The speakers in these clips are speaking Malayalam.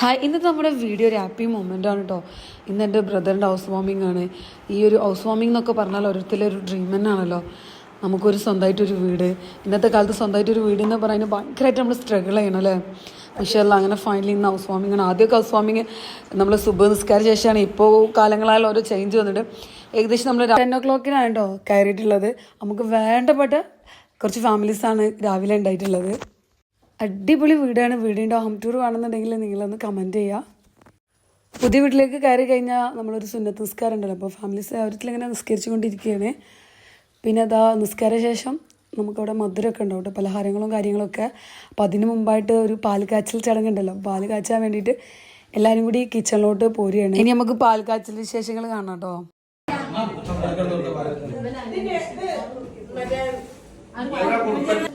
ഹായ് ഇന്നത്തെ നമ്മുടെ വീഡിയോ ഒരു ഹാപ്പി മൊമെന്റ് ആണ് കേട്ടോ ഇന്ന് എന്റെ ബ്രദറിന്റെ ഹൗസ് വാമിംഗ് ആണ്. ഈ ഒരു ഹൗസ് വാമിംഗ് എന്നൊക്കെ പറഞ്ഞാൽ ഓരോരുത്തരുടെ ഒരു ഡ്രീം തന്നെയാണല്ലോ. നമുക്കൊരു സ്വന്തമായിട്ടൊരു വീട്. ഇന്നത്തെ കാലത്ത് സ്വന്തമായിട്ടൊരു വീട് എന്ന് പറയുന്നത് ഭയങ്കരമായിട്ട് നമ്മൾ സ്ട്രഗിൾ ചെയ്യണം അല്ലേ? വിഷയമല്ല അങ്ങനെ ഫൈനലി ഇന്ന് ഹൗസ് വാമിംഗ് ആണ്. ആദ്യമൊക്കെ ഹൗസ് വാമിംഗ് നമ്മൾ സുബ നിസ്കാര ശേഷമാണ്. ഇപ്പോൾ കാലങ്ങളായാലും ഓരോ ചേഞ്ച് വന്നിട്ട് ഏകദേശം നമ്മൾ ടെൻ ഒ ക്ലോക്കിനാണ് കേട്ടോ കയറിയിട്ടുള്ളത്. നമുക്ക് വേണ്ടപ്പെട്ട കുറച്ച് ഫാമിലീസാണ് രാവിലെ ഉണ്ടായിട്ടുള്ളത്. അടിപൊളി വീടാണ്. വീടിന്റെ ഹോം ടൂർ വേണമെന്നുണ്ടെങ്കിൽ നിങ്ങളൊന്ന് കമന്റ് ചെയ്യുക പുതിയ വീട്ടിലേക്ക് കയറി കഴിഞ്ഞാൽ നമ്മളൊരു സുന്നത്ത് നിസ്കാരം ഉണ്ടല്ലോ. അപ്പോൾ ഫാമിലി അവരിങ്ങനെ നിസ്കരിച്ചു കൊണ്ടിരിക്കുകയാണ് പിന്നെ അതാ നിസ്കാര ശേഷം നമുക്കവിടെ മധുരമൊക്കെ ഉണ്ടാവും കേട്ടോ പലഹാരങ്ങളും കാര്യങ്ങളൊക്കെ. അപ്പോൾ അതിന് മുമ്പായിട്ട് ഒരു പാൽ കാച്ചൽ ചടങ്ങുണ്ടല്ലോ. പാൽ കാച്ചാൻ വേണ്ടിയിട്ട് എല്ലാവരും കൂടി കിച്ചണിലോട്ട് പോരുകയാണ്. ഇനി നമുക്ക് പാൽ കാച്ചൽ വിശേഷങ്ങൾ കാണാം കേട്ടോ. ഇരിക്കണില്ലേ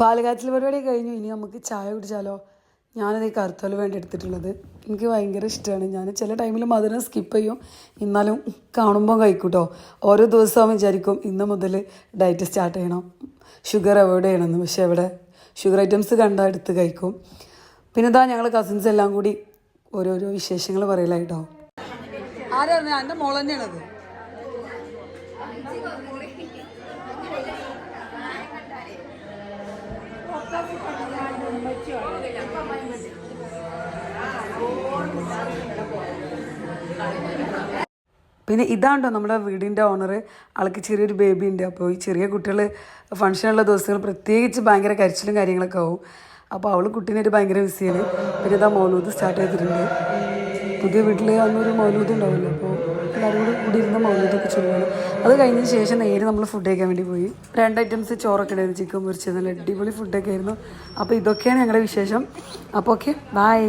പാൽ കാച്ചൽ പരിപാടി കഴിഞ്ഞു. ഇനി നമുക്ക് ചായ കുടിച്ചാലോ? ഞാനത് ഈ കറുത്തോൽ വേണ്ടി എടുത്തിട്ടുള്ളത്. എനിക്ക് ഭയങ്കര ഇഷ്ടമാണ് ഞാൻ ചില ടൈമിൽ മധുരം സ്കിപ്പ് ചെയ്യും. എന്നാലും കാണുമ്പോൾ കഴിക്കൂട്ടോ. ഓരോ ദിവസവും വിചാരിക്കും ഇന്ന് മുതൽ ഡയറ്റ് സ്റ്റാർട്ട് ചെയ്യണം. ഷുഗർ അവോയ്ഡ് ചെയ്യണമെന്ന് പക്ഷേ അവിടെ ഷുഗർ ഐറ്റംസ് കണ്ടാൽ എടുത്ത് കഴിക്കും. പിന്നെ ഇതാ ഞങ്ങൾ കസിൻസ് എല്ലാം കൂടി ഓരോരോ വിശേഷങ്ങൾ പറയലായിട്ടോ ആരായിരുന്നു എന്റെ മോൾ തന്നെയാണത്. പിന്നെ ഇതാണ്ടോ നമ്മുടെ വീടിന്റെ ഓണർ ആൾക്ക് ചെറിയൊരു ബേബി ഉണ്ട്. അപ്പോൾ ഈ ചെറിയ കുട്ടികൾ ഫംഗ്ഷനുള്ള ദിവസങ്ങൾ പ്രത്യേകിച്ച് ഭയങ്കര കരച്ചിലും കാര്യങ്ങളൊക്കെ ആവും. അപ്പോൾ അവൾ കുട്ടീനെ ഒരു ഭയങ്കര ബിസിയാണ് പിന്നെ ഇതാ മൗലൂദ് സ്റ്റാർട്ട് ചെയ്തിട്ടുണ്ട്. പുതിയ വീട്ടിൽ അന്നൊരു മൗലൂദ് ഉണ്ടാവില്ല അപ്പോൾ എല്ലാവരും കൂടി കൂടി ഇരുന്ന് മൗലൂദൊക്കെ ചൊല്ലുകയാണ് അത് കഴിഞ്ഞതിന് ശേഷം നേരെ നമ്മൾ ഫുഡ് കഴിക്കാൻ വേണ്ടി പോയി. രണ്ട് ഐറ്റംസ് ചോറൊക്കെ ഉണ്ടായിരുന്നു. ചിക്കൻ പൊരിച്ചത്. നല്ല അടിപൊളി ഫുഡൊക്കെ ആയിരുന്നു. അപ്പോൾ ഇതൊക്കെയാണ് ഞങ്ങളുടെ വിശേഷം. അപ്പോൾ ഓക്കെ ബായ്